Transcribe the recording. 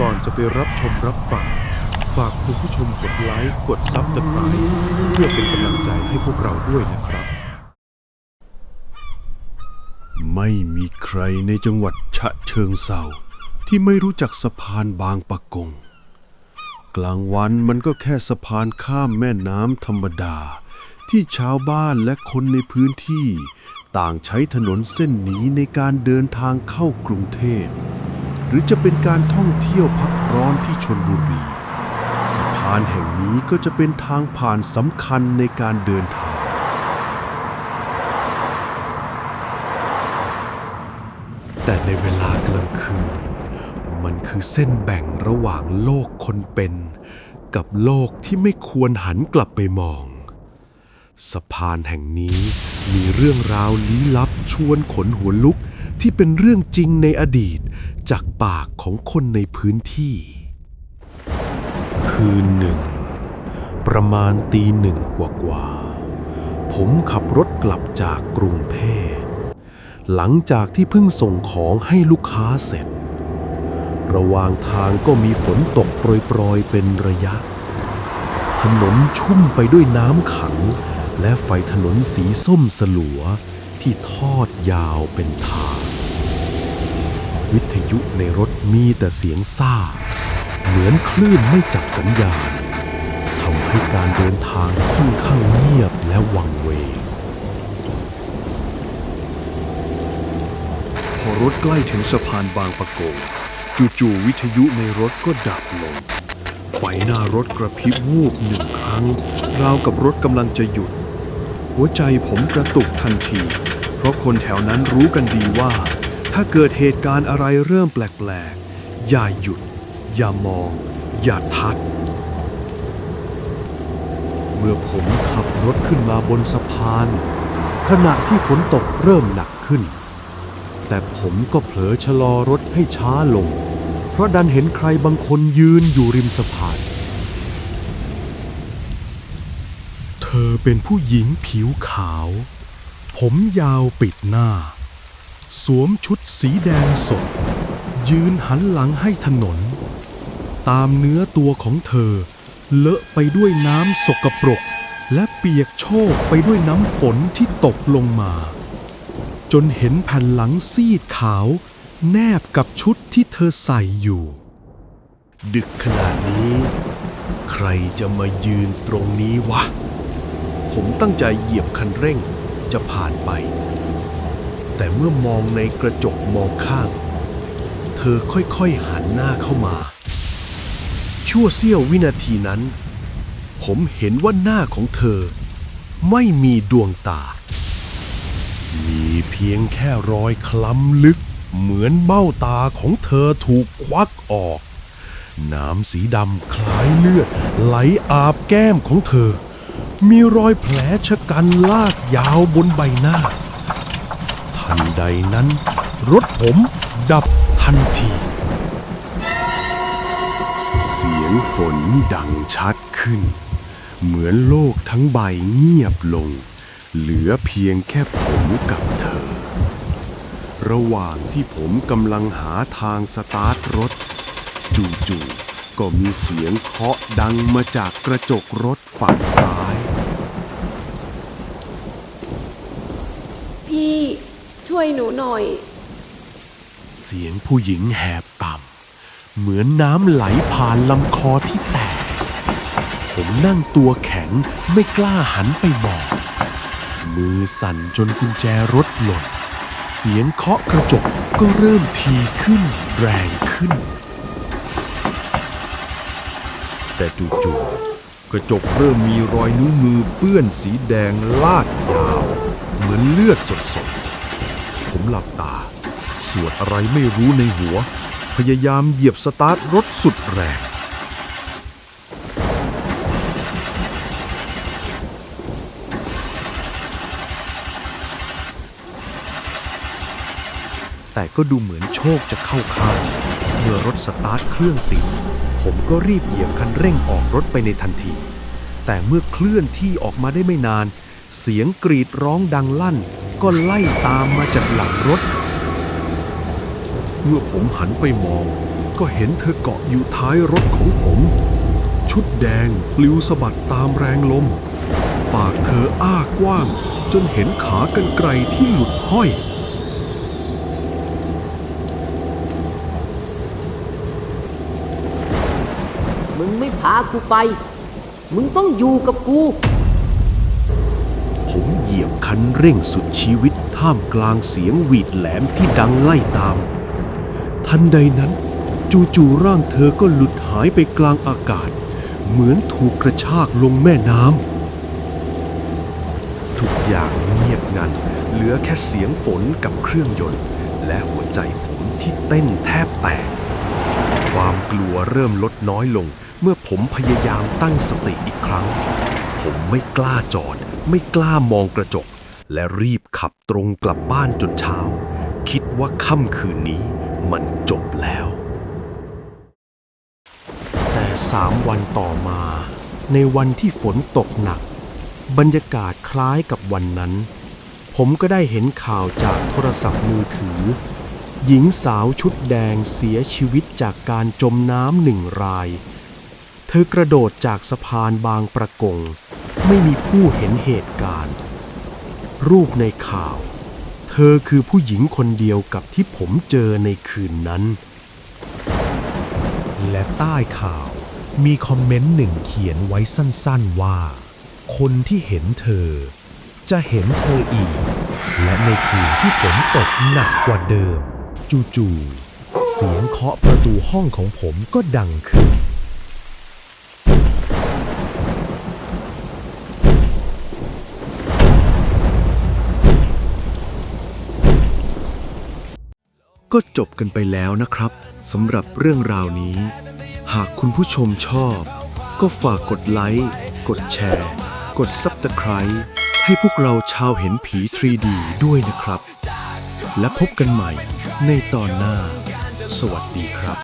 ก่อนจะไปรับชมรับฟัง ฝากคุณผู้ชมกดไลค์ กดซับสไครต์เพื่อเป็นกำลังใจให้พวกเราด้วยนะครับ ไม่มีใครในจังหวัดฉะเชิงเซาที่ไม่รู้จักสะพานบางปะกง กลางวันมันก็แค่สะพานข้ามแม่น้ำธรรมดา ที่ชาวบ้านและคนในพื้นที่ ต่างใช้ถนนเส้นนี้ในการเดินทางเข้ากรุงเทพ หรือจะเป็นการท่องเที่ยวพักร้อนที่ชนบุรี สะพานแห่งนี้ก็จะเป็นทางผ่านสำคัญในการเดินทาง แต่ในเวลากลางคืน มันคือเส้นแบ่งระหว่างโลกคนเป็น กับโลกที่ไม่ควรหันกลับไปมอง สะพานแห่งนี้มีเรื่องราวลี้ลับ ชวนขนหัวลุกที่เป็นเรื่องจริงในอดีต จากปากของคนในพื้นที่ คืนหนึ่ง ประมาณตีหนึ่งกว่าๆผมขับรถกลับจากกรุงเทพหลังจากที่เพิ่งส่งของให้ลูกค้าเสร็จ ระหว่างทางก็มีฝนตกโปรยๆเป็นระยะ ถนนชุ่มไปด้วยน้ำขังและไฟถนนสีส้มสลัว ที่ทอดยาวเป็นทาง วิทยุในรถมีแต่เสียงซ่า เหมือนคลื่นไม่จับสัญญาณทำให้การเดินทางค่อนข้างเงียบและวังเวงพอรถใกล้ถึงสะพานบางปะกงจู่ๆวิทยุในรถก็ดับลง ไฟหน้ารถกระพริบวูบหนึ่งครั้ง ราวกับรถกำลังจะหยุด หัวใจผมกระตุกทันที เพราะคนแถวนั้นรู้กันดีว่า ถ้าเกิดเหตุการณ์อะไรเริ่มแปลกๆ อย่าหยุด อย่ามอง อย่าทัดเมื่อผมขับรถขึ้นมาบนสะพาน ขณะที่ฝนตกเริ่มหนักขึ้น แต่ผมก็เผลอชะลอรถให้ช้าลง เพราะดันเห็นใครบางคนยืนอยู่ริมสะพาน เธอเป็นผู้หญิงผิวขาว ผมยาวปิดหน้า สวมชุดสีแดงสด ยืนหันหลังให้ถนน ตามเนื้อตัวของเธอ เลอะไปด้วยน้ำสกปรก และเปียกโชกไปด้วยน้ำฝนที่ตกลงมา จนเห็นแผ่นหลังซีดขาว แนบกับชุดที่เธอใส่อยู่ ดึกขนาดนี้ ใครจะมายืนตรงนี้วะ ผมตั้งใจเหยียบคันเร่ง จะผ่านไป แต่เมื่อมองในกระจกมองข้าง เธอค่อยๆหันหน้าเข้ามา ชั่วเสี้ยววินาทีนั้น ผมเห็นว่าหน้าของเธอ ไม่มีดวงตา มีเพียงแค่รอยคล้ำลึกเหมือนเบ้าตาของเธอถูกควักออก น้ำสีดำคล้ายเลือดไหลอาบแก้มของเธอ มีรอยแผลชะกันลากยาวบนใบหน้า ทันใดนั้น รถผมดับทันที เสียงฝนดังชัดขึ้น เหมือนโลกทั้งใบเงียบลง เหลือเพียงแค่ผมกับเธอ ระหว่างที่ผมกำลังหาทางสตาร์ทรถ จู่ๆ ก็มีเสียงเคาะดังมาจากกระจกรถฝั่งซ้าย พี่ช่วยหนูหน่อย เสียงผู้หญิงแหบต่ำเหมือนน้ำไหลผ่านลำคอที่แตก ผมนั่งตัวแข็งไม่กล้าหันไปบอกมือสั่นจนกุญแจรถหล่นเสียงเคาะกระจกก็เริ่มทีขึ้นแรงขึ้น แต่จู่ๆกระจกเริ่มมีรอยนิ้วมือเปื้อนสีแดงลากยาว เหมือนเลือดสดๆผมหลับตา สวดอะไรไม่รู้ในหัว พยายามเหยียบสตาร์ทรถสุดแรงแต่ก็ดูเหมือนโชคจะเข้าข้างเมื่อรถสตาร์ทเครื่องติด ผมก็รีบเหยียบคันเร่งออกรถไปในทันที แต่เมื่อเคลื่อนที่ออกมาได้ไม่นาน เสียงกรีดร้องดังลั่น ก็ไล่ตามมาจากหลังรถ เมื่อผมหันไปมอง ก็เห็นเธอเกาะอยู่ท้ายรถของผม ชุดแดงปลิวสะบัดตามแรงลม ปากเธออ้ากว้าง จนเห็นขากรรไกรที่หลุดห้อย มึงไม่พากูไป มึงต้องอยู่กับกู ผมเหยียบคันเร่งสุดชีวิตท่ามกลางเสียงหวีดแหลมที่ดังไล่ตาม ทันใดนั้น จู่ๆร่างเธอก็หลุดหายไปกลางอากาศ เหมือนถูกกระชากลงแม่น้ำทุกอย่างเงียบงัน เหลือแค่เสียงฝนกับเครื่องยนต์ และหัวใจผมที่เต้นแทบแตกความกลัวเริ่มลดน้อยลง เมื่อผมพยายามตั้งสติอีกครั้ง ผมไม่กล้าจอด ไม่กล้ามองกระจก และรีบขับตรงกลับบ้านจนเช้า คิดว่าค่ำคืนนี้มันจบแล้ว แต่สามวันต่อมา ในวันที่ฝนตกหนัก บรรยากาศคล้ายกับวันนั้น ผมก็ได้เห็นข่าวจากโทรศัพท์มือถือ หญิงสาวชุดแดงเสียชีวิตจากการจมน้ำหนึ่งราย เธอกระโดดจากสะพานบางประกง ไม่มีผู้เห็นเหตุการณ์ รูปในข่าว เธอคือผู้หญิงคนเดียวกับที่ผมเจอในคืนนั้น และใต้ข่าวมีคอมเมนต์หนึ่งเขียนไว้สั้นๆว่า คนที่เห็นเธอ จะเห็นเธออีก และในคืนที่ฝนตกหนักกว่าเดิม จู่ๆเสียงเคาะประตูห้องของผมก็ดังขึ้น ก็จบกันไปแล้วนะครับสำหรับเรื่องราวนี้ หากคุณผู้ชมชอบ ก็ฝากกดไลค์ กดแชร์ กด Subscribe ให้พวกเราชาวเห็นผี 3D ด้วยนะครับ และพบกันใหม่ในตอนหน้า สวัสดีครับ